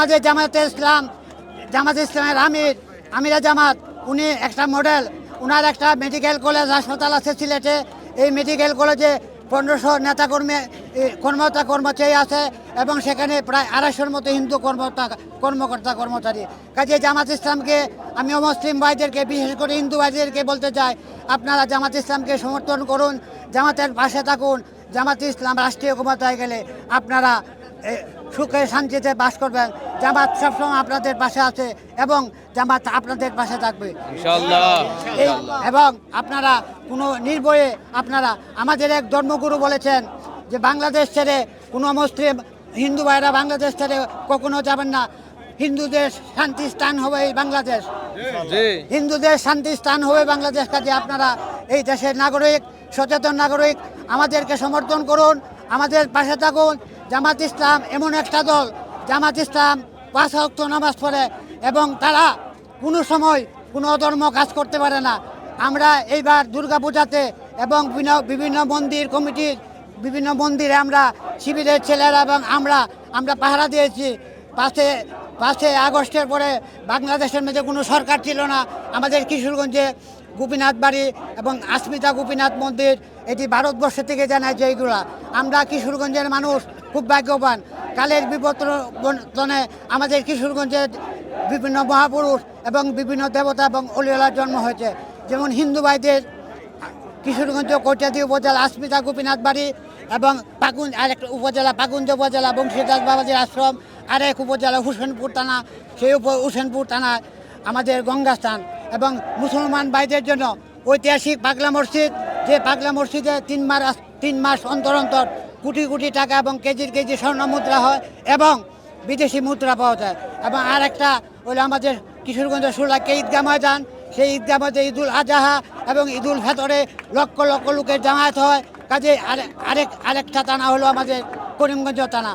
আমাদের জামাতে ইসলাম, জামাত ইসলামের আমির, আমিরা জামাত, উনি একটা মডেল উনার একটা মেডিকেল কলেজ হাসপাতাল আছে সিলেটে। এই মেডিকেল কলেজে পনেরোশো নেতাকর্মী কর্মকর্তা কর্মচারী আছে এবং সেখানে প্রায় আড়াইশোর মতো হিন্দু কর্মকর্তা কর্মকর্তা কর্মচারী। কাজে জামাত ইসলামকে আমি মুসলিম ভাইদেরকে, বিশেষ করে হিন্দু ভাইদেরকে বলতে চাই, আপনারা জামাত ইসলামকে সমর্থন করুন, জামাতের পাশে থাকুন, জামাত ইসলাম রাষ্ট্রীয় ক্ষমতায় গেলে আপনারা সুখে শান্তিতে বাস করবেন। জামাত সবসময় আপনাদের পাশে আছে এবং জামাত আপনাদের পাশে থাকবে। এবং আপনারা কোনো নির্ভয়ে আপনারা আমাদের এক ধর্মগুরু বলেছেন যে বাংলাদেশ ছেড়ে কোনো মুসলিম হিন্দু ভাইরা বাংলাদেশ ছেড়ে কখনো যাবেন না। হিন্দুদের শান্তি স্থান হবে এই বাংলাদেশ। হিন্দুদের শান্তি স্থান হবে বাংলাদেশ। কাজে আপনারা এই দেশের নাগরিক সচেতন নাগরিক আমাদেরকে সমর্থন করুন আমাদের পাশে থাকুন। জামাত ইসলাম এমন একটা দল, জামাত ইসলাম পাঁচ নামাজ পড়ে এবং তারা কোনো সময় কোনো অধর্ম কাজ করতে পারে না। আমরা এইবার দুর্গা পূজাতে এবং বিভিন্ন- মন্দির কমিটির বিভিন্ন মন্দিরে আমরা শিবিরের ছেলেরা এবং আমরা আমরা পাহারা দিয়েছি। পাশে পাঁচে আগস্টের পরে বাংলাদেশের মধ্যে কোনো সরকার ছিল না। আমাদের কিশোরগঞ্জে গোপীনাথ বাড়ি এবং আসমিতা গোপীনাথ মন্দির, এটি ভারতবর্ষ থেকে জানায় যে এইগুলা আমরা কিশোরগঞ্জের মানুষ, খুব ভাগ্যবান। কালের বিবর্তনে আমাদের কিশোরগঞ্জের বিভিন্ন মহাপুরুষ এবং বিভিন্ন দেবতা এবং অলিওলার জন্ম হয়েছে। যেমন হিন্দু ভাইদের কিশোরগঞ্জ কৈটাদি উপজেলা আসমিতা গোপীনাথ বাড়ি এবং পাকুন আরেক উপজেলা পাকুঞ্জ উপজেলা বংশীদাস বাবাজির আশ্রম, আরেক উপজেলা হুসেনপুর থানা, সেই উপ হুসেনপুর থানায় আমাদের গঙ্গাস্থান। এবং মুসলমান ভাইদের জন্য ঐতিহাসিক পাগলা মসজিদ, যে পাগলা মসজিদে তিন মাস তিন মাস অন্তর অন্তর কোটি কোটি টাকা এবং কেজির কেজি স্বর্ণ মুদ্রা হয় এবং বিদেশি মুদ্রা পাওয়া যায়। এবং আর একটা হলো আমাদের কিশোরগঞ্জের সুলাকে ঈদগাহ ময়দান। সেই ঈদগাহ মধ্যে ঈদুল আজহা এবং ঈদুল ফেতরে লক্ষ লক্ষ লোকের জামায়াত হয়। কাজে আরেক আরেক আরেকটা টানা হলো আমাদের করিমগঞ্জ টানা।